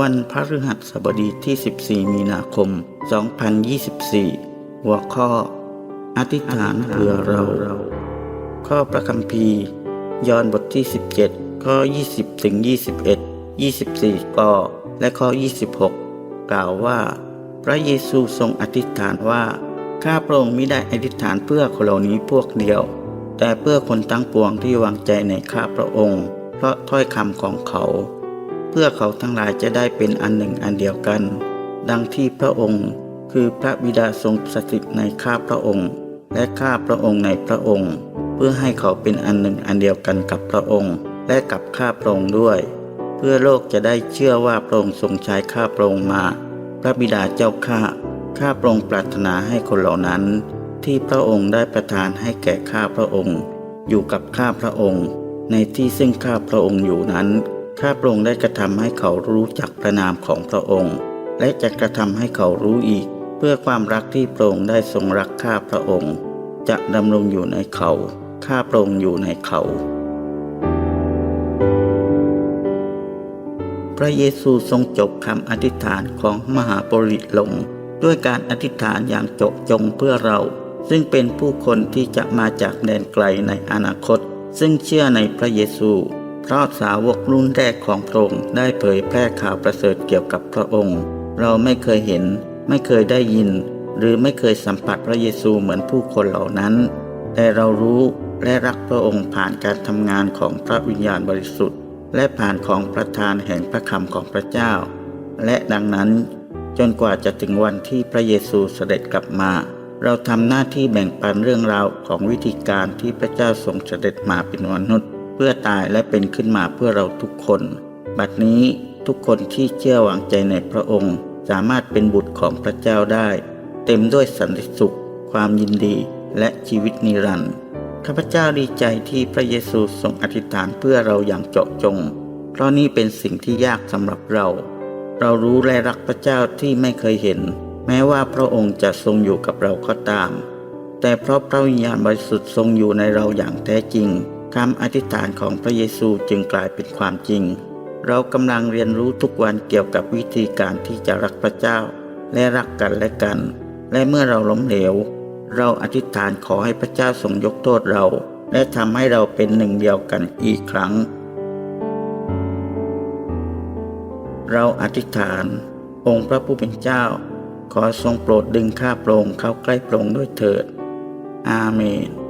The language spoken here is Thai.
วันพฤหัสบดีที่ 14 มีนาคม 2024 หัวข้อ อธิษฐานเพื่อเรา ข้อประคัมภีร์ยอห์นบทที่ 17 ข้อ 20 ถึง 21 24กอและข้อ 26 กล่าวว่า พระเยซูทรงอธิษฐานว่าข้าพระองค์มิได้อธิษฐานเพื่อคนเหล่านี้พวกเดียว แต่เพื่อคนทั้งปวงที่วางใจในข้าพระองค์ เพราะถ้อยคำของเขา เพื่อเขาทั้งหลายจะได้เป็นอันหนึ่งอันเดียวกัน ดังที่พระองค์คือพระบิดาทรงสถิตในข้าพระองค์ และข้าพระองค์ในพระองค์ เพื่อให้เขาเป็นอันหนึ่งอันเดียวกันกับพระองค์ และกับข้าพระองค์ด้วย เพื่อโลกจะได้เชื่อว่าพระองค์ทรงใช้ข้าพระองค์มา พระบิดาเจ้าข้าข้าพระองค์ปรารถนาให้คนเหล่านั้น ที่พระองค์ได้ประทานให้แก่ข้าพระองค์ อยู่กับข้าพระองค์ ในที่ซึ่งข้าพระองค์อยู่นั้น ข้าพระองค์ได้กระทำให้เขารู้จักพระนามของพระองค์ และจะกระทำให้เขารู้อีก เพื่อความรักที่พระองค์ได้ทรงรักข้าพระองค์ จะดำรงอยู่ในเขาข้าพระองค์อยู่ในเขา พระเยซูทรงจบคำอธิษฐานของมหาปริตลง ด้วยการอธิษฐานอย่างจบจงเพื่อเรา ซึ่งเป็นผู้คนที่จะมาจากแดนไกลในอนาคต ซึ่งเชื่อในพระเยซู เพราะสาวกรุ่นแรกของพระองค์ได้เผยแพร่ข่าวประเสริฐเกี่ยวกับพระองค์ เราไม่เคยเห็น ไม่เคยได้ยิน หรือไม่เคยสัมผัสพระเยซูเหมือนผู้คนเหล่านั้น แต่เรารู้และรักพระองค์ผ่านการทำงานของพระวิญญาณบริสุทธิ์ และผ่านของประธานแห่งพระคำของพระเจ้า และดังนั้น จนกว่าจะถึงวันที่พระเยซูเสด็จกลับมา เราทำหน้าที่แบ่งปันเรื่องราวของวิธีการที่พระเจ้าทรงเสด็จมาเป็นมนุษย์ พื่อตายและเป็นขึ้นมาเพื่อเราทุกคน บัดนี้ทุกคนที่เชื่อวางใจในพระองค์ สามารถเป็นบุตรของพระเจ้าได้ เต็มด้วยสันติสุข ความยินดีและชีวิตนิรันดร์ข้าพเจ้าดีใจที่พระเยซูทรงอธิษฐานเพื่อเราอย่างเจาะจง เพราะนี่เป็นสิ่งที่ยากสำหรับเรา เรารู้และรักพระเจ้าที่ไม่เคยเห็น แม้ว่าพระองค์จะทรงอยู่กับเราก็ตาม แต่เพราะพระวิญญาณบริสุทธิ์ทรงอยู่ในเราอย่างแท้จริง คำอธิษฐานของพระเยซูจึงกลายเป็นความจริง เรากำลังเรียนรู้ทุกวันเกี่ยวกับวิธีการที่จะรักพระเจ้า และรักกันและกัน และเมื่อเราล้มเหลว เราอธิษฐานขอให้พระเจ้าทรงยกโทษเรา และทำให้เราเป็นหนึ่งเดียวกันอีกครั้ง เราอธิษฐาน องค์พระผู้เป็นเจ้า ขอทรงโปรดดึงข้าพรงเข้าใกล้พรงด้วยเถิด อาเมน